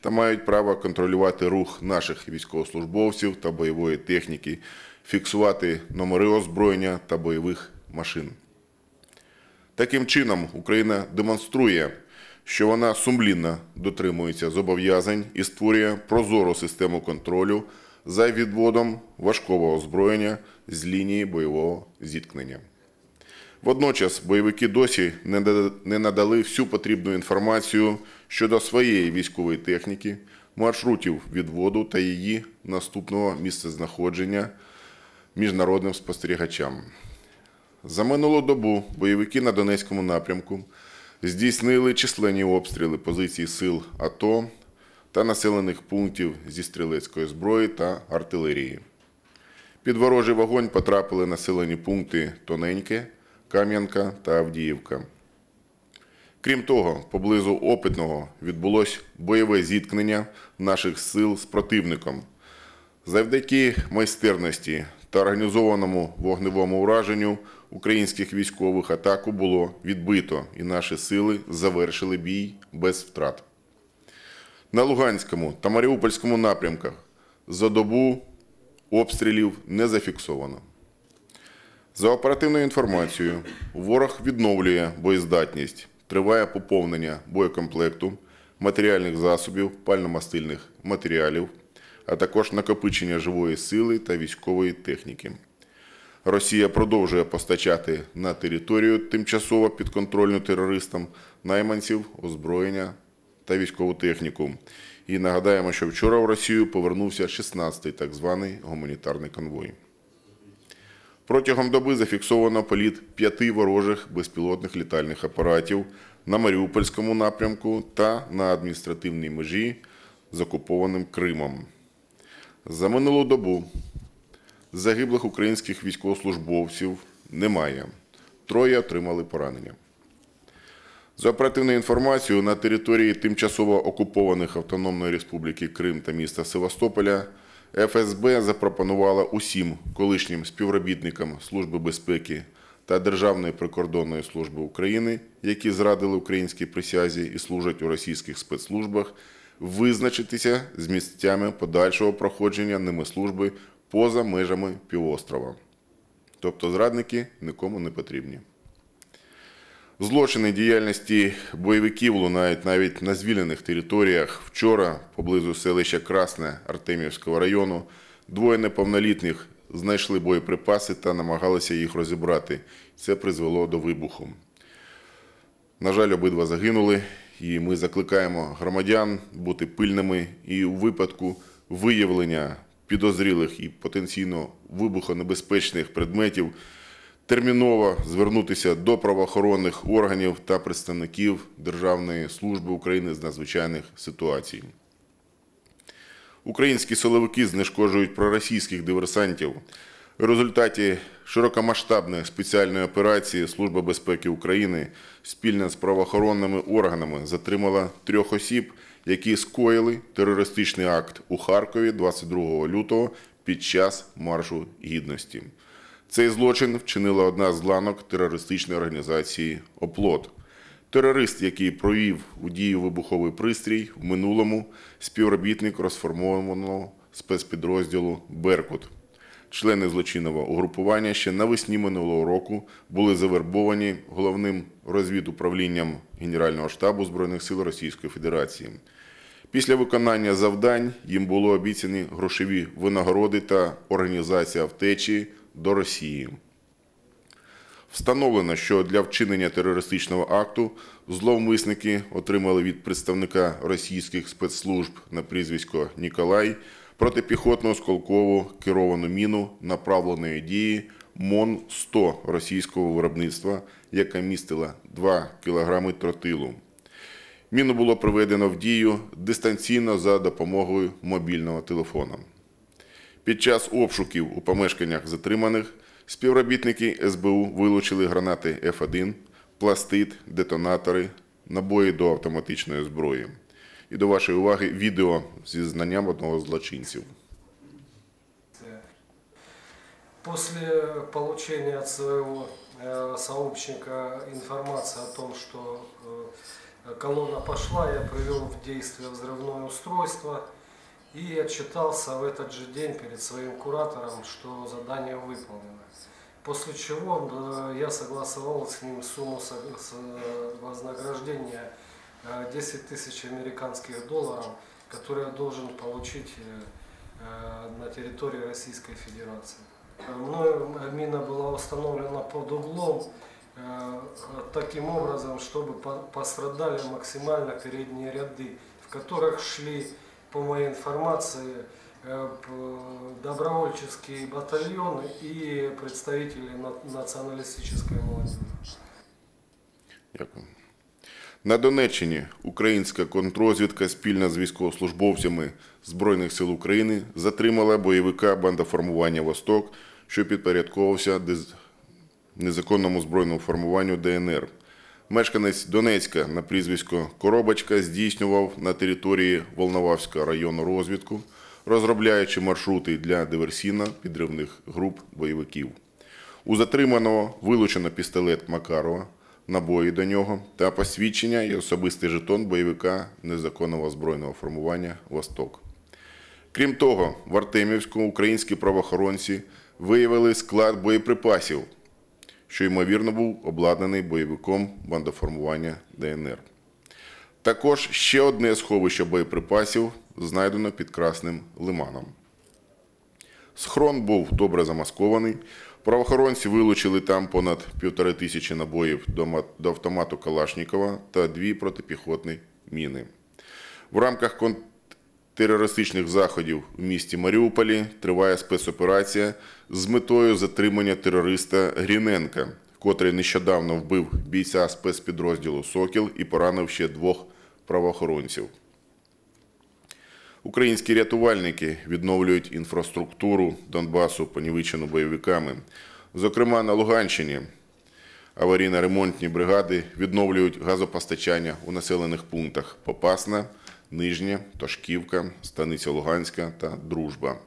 та мають право контролювати рух наших військовослужбовців та бойової техніки, фіксувати номери озброєння та бойових машин. Таким чином, Україна демонструє, що вона сумлінно дотримується зобов'язань і створює прозору систему контролю за відводом важкого озброєння з лінії бойового зіткнення. Водночас бойовики досі не надали всю потрібну інформацію щодо своєї військової техніки, маршрутів відводу та її наступного місцезнаходження міжнародним спостерігачам. За минулу добу бойовики на Донецькому напрямку здійснили численні обстріли позицій сил АТО та населених пунктів зі стрілецької зброї та артилерії. Під ворожий вогонь потрапили населені пункти Тоненьке, Кам'янка та Авдіївка. Крім того, поблизу Опитного відбулось бойове зіткнення наших сил з противником. Завдяки майстерності та організованому вогневому ураженню українських військових атаку було відбито, і наші сили завершили бій без втрат. На Луганському та Маріупольському напрямках за добу обстрілів не зафіксовано. За оперативною інформацією, ворог відновлює боєздатність, триває поповнення боєкомплекту, матеріальних засобів, пальномастильних матеріалів, а також накопичення живої сили та військової техніки. Росія продовжує постачати на територію тимчасово підконтрольну терористам найманців, озброєння та військову техніку. І нагадаємо, що вчора в Росію повернувся 16-й так званий гуманітарний конвой. Протягом доби зафіксовано політ п'яти ворожих безпілотних літальних апаратів на Маріупольському напрямку та на адміністративній межі з окупованим Кримом. За минулу добу загиблих українських військовослужбовців немає. Троє отримали поранення. За оперативною інформацією, на території тимчасово окупованих Автономної Республіки Крим та міста Севастополя ФСБ запропонувала усім колишнім співробітникам Служби безпеки та Державної прикордонної служби України, які зрадили українській присязі і служать у російських спецслужбах, визначитися з місцями подальшого проходження ними служби поза межами півострова. Тобто зрадники нікому не потрібні. Злочини діяльності бойовиків лунають навіть на звільнених територіях. Вчора, поблизу селища Красне Артемівського району, двоє неповнолітніх знайшли боєприпаси та намагалися їх розібрати. Це призвело до вибуху. На жаль, обидва загинули, і ми закликаємо громадян бути пильними і у випадку виявлення підозрілих і потенційно вибухонебезпечних предметів терміново звернутися до правоохоронних органів та представників Державної служби України з надзвичайних ситуацій. Українські силовики знешкоджують проросійських диверсантів. В результаті широкомасштабної спеціальної операції Служба безпеки України спільно з правоохоронними органами затримала трьох осіб, які скоїли терористичний акт у Харкові 22 лютого під час маршу гідності. Цей злочин вчинила одна з ланок терористичної організації Оплот. Терорист, який провів у дію вибуховий пристрій, в минулому співробітник розформованого спецпідрозділу Беркут. Члени злочинного угрупування ще навесні минулого року були завербовані головним розвідуправлінням Генерального штабу Збройних сил Російської Федерації. Після виконання завдань їм було обіцяні грошові винагороди та організація втечі до Росії. Встановлено, що для вчинення терористичного акту зловмисники отримали від представника російських спецслужб на прізвисько Ніколай протипіхотну осколкову керовану міну направленої дії МОН-100 російського виробництва, яка містила 2 кг тротилу. Міну було приведено в дію дистанційно за допомогою мобільного телефона. Під час обшуків у помешканнях затриманих співробітники СБУ вилучили гранати Ф1, пластит, детонатори, набої до автоматичної зброї. І до вашої уваги відео зі знанням одного з злочинців. После получения от своего э, сообщника информации о том, что э, колонна пошла, я привел в действие взрывное устройство и отчитался в этот же день перед своим куратором, что задание выполнено. После чего э, я согласовал с ним сумму э, вознаграждения э, 10 тысяч американских долларов, которые я должен получить э, э, на территории Российской Федерации. Мною мина была установлена под углом э, таким образом, чтобы по- пострадали максимально передние ряды, в которых шли, по моей информации, э, добровольческие батальоны и представители на- националистической молодежи. Дякую. На Донеччині українська контррозвідка спільно з військовослужбовцями Збройних сил України затримала бойовика бандоформування Восток, що підпорядковувався незаконному збройному формуванню ДНР. Мешканець Донецька на прізвисько Коробочка здійснював на території Волноваського району розвідку, розробляючи маршрути для диверсійно-підривних груп бойовиків. У затриманого вилучено пістолет Макарова, набої до нього та посвідчення і особистий жетон бойовика незаконного збройного формування Восток. Крім того, в Артемівську українські правоохоронці виявили склад боєприпасів, що ймовірно був обладнаний бойовиком бандоформування ДНР. Також ще одне сховище боєприпасів знайдено під Красним Лиманом. Схрон був добре замаскований. Правоохоронці вилучили там понад півтори тисячі набоїв до автомату Калашнікова та дві протипіхотні міни. В рамках контртерористичних заходів у місті Маріуполі триває спецоперація з метою затримання терориста Гріненка, котрий нещодавно вбив бійця спецпідрозділу Сокіл і поранив ще двох правоохоронців. Українські рятувальники відновлюють інфраструктуру Донбасу, понівечену бойовиками. Зокрема, на Луганщині аварійно-ремонтні бригади відновлюють газопостачання у населених пунктах Попасна, Нижнє, Тошківка, Станиця Луганська та Дружба.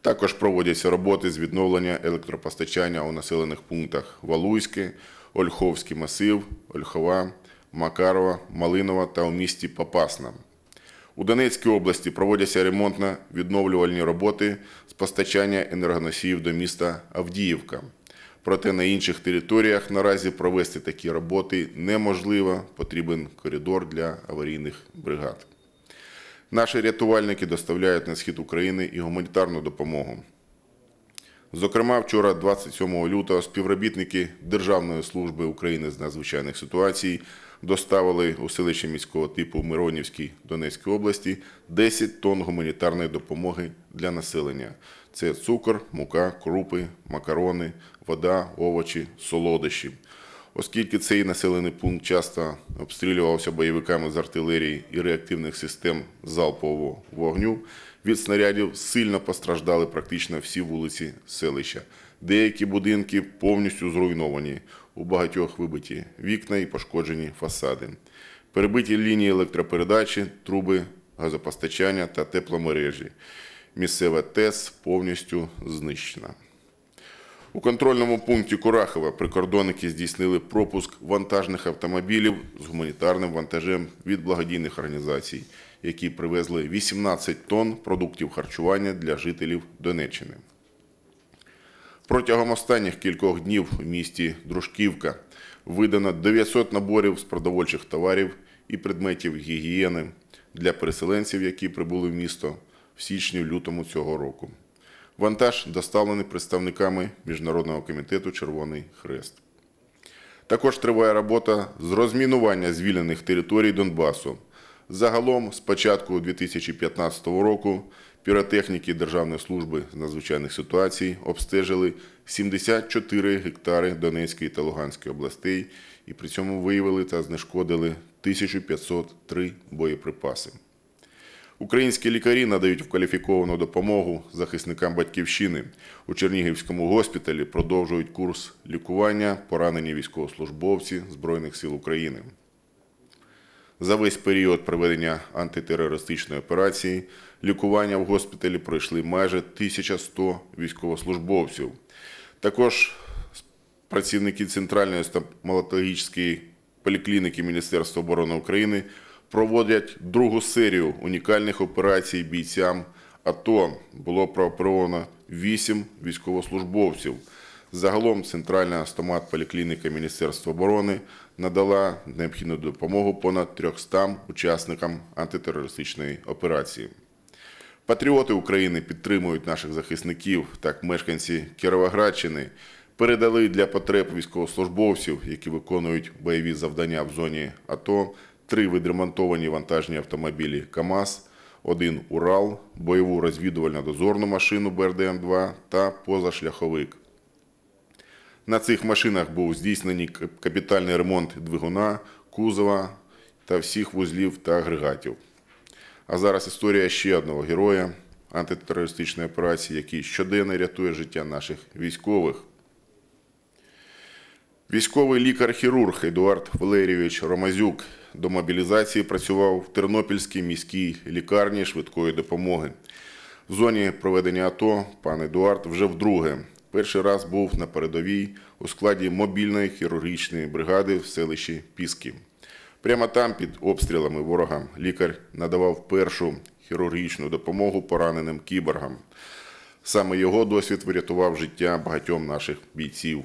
Також проводяться роботи з відновлення електропостачання у населених пунктах Валуйське, Ольховський масив, Ольхова, Макарова, Малинова та у місті Попасна. У Донецькій області проводяться ремонтно-відновлювальні роботи з постачання енергоносіїв до міста Авдіївка. Проте на інших територіях наразі провести такі роботи неможливо, потрібен коридор для аварійних бригад. Наші рятувальники доставляють на схід України і гуманітарну допомогу. Зокрема, вчора, 27 лютого, співробітники Державної служби України з надзвичайних ситуацій доставили у селище міського типу Миронівській Донецької області 10 тонн гуманітарної допомоги для населення. Це цукор, мука, крупи, макарони, вода, овочі, солодощі. Оскільки цей населений пункт часто обстрілювався бойовиками з артилерії і реактивних систем залпового вогню, від снарядів сильно постраждали практично всі вулиці селища. Деякі будинки повністю зруйновані, у багатьох вибиті вікна і пошкоджені фасади. Перебиті лінії електропередачі, труби газопостачання та тепломережі. Місцева ТЕС повністю знищена. У контрольному пункті Курахова прикордонники здійснили пропуск вантажних автомобілів з гуманітарним вантажем від благодійних організацій, які привезли 18 тонн продуктів харчування для жителів Донеччини. Протягом останніх кількох днів у місті Дружківка видано 900 наборів з продовольчих товарів і предметів гігієни для переселенців, які прибули в місто в січні-лютому цього року. Вантаж доставлений представниками Міжнародного комітету Червоний Хрест. Також триває робота з розмінування звільнених територій Донбасу. Загалом, з початку 2015 року, піротехніки Державної служби з надзвичайних ситуацій обстежили 74 гектари Донецької та Луганської областей і при цьому виявили та знешкодили 1503 боєприпаси. Українські лікарі надають кваліфіковану допомогу захисникам батьківщини. У Чернігівському госпіталі продовжують курс лікування поранені військовослужбовці Збройних сил України. За весь період проведення антитерористичної операції лікування в госпіталі пройшли майже 1100 військовослужбовців. Також працівники Центральної стоматологічної поліклініки Міністерства оборони України проводять другу серію унікальних операцій бійцям АТО. Було прооперовано 8 військовослужбовців. Загалом Центральна стомат-поліклініка Міністерства оборони надала необхідну допомогу понад 300 учасникам антитерористичної операції. Патріоти України підтримують наших захисників. Так, мешканці Кіровоградщини передали для потреб військовослужбовців, які виконують бойові завдання в зоні АТО, три відремонтовані вантажні автомобілі КАМАЗ, один Урал, бойову розвідувально-дозорну машину БРДМ-2 та позашляховик. На цих машинах був здійснений капітальний ремонт двигуна, кузова та всіх вузлів та агрегатів. А зараз історія ще одного героя антитерористичної операції, який щоденно рятує життя наших військових. Військовий лікар-хірург Едуард Валерійович Ромазюк до мобілізації працював в Тернопільській міській лікарні швидкої допомоги. В зоні проведення АТО пан Едуард вже вдруге. Перший раз був на передовій у складі мобільної хірургічної бригади в селищі Піски. Прямо там, під обстрілами ворога, лікар надавав першу хірургічну допомогу пораненим кіборгам. Саме його досвід врятував життя багатьом наших бійців.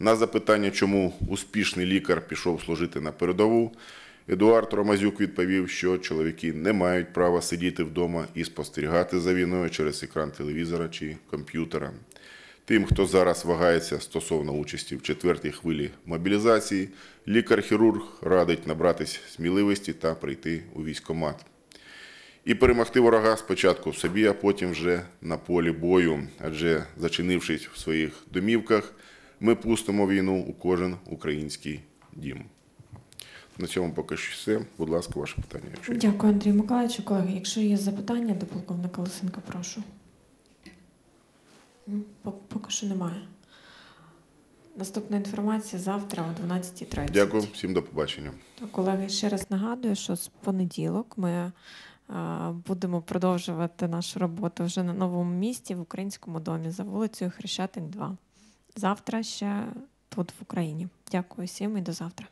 На запитання, чому успішний лікар пішов служити на передову, Едуард Ромазюк відповів, що чоловіки не мають права сидіти вдома і спостерігати за війною через екран телевізора чи комп'ютера. Тим, хто зараз вагається стосовно участі в четвертій хвилі мобілізації, лікар-хірург радить набратись сміливості та прийти у військкомат. І перемогти ворога спочатку в собі, а потім вже на полі бою. Адже зачинившись в своїх домівках, ми пустимо війну у кожен український дім. На цьому поки що все. Будь ласка, ваше питання. Якщо є. Дякую, Андрій Миколаївич. Колеги, якщо є запитання до полковника Лисенка, прошу. По- Поки що немає. Наступна інформація завтра о 12.30. Дякую, всім до побачення. Колеги, ще раз нагадую, що з понеділок ми е, будемо продовжувати нашу роботу вже на новому місті в українському домі за вулицею Хрещатик 2. Завтра ще тут в Україні. Дякую всім і до завтра.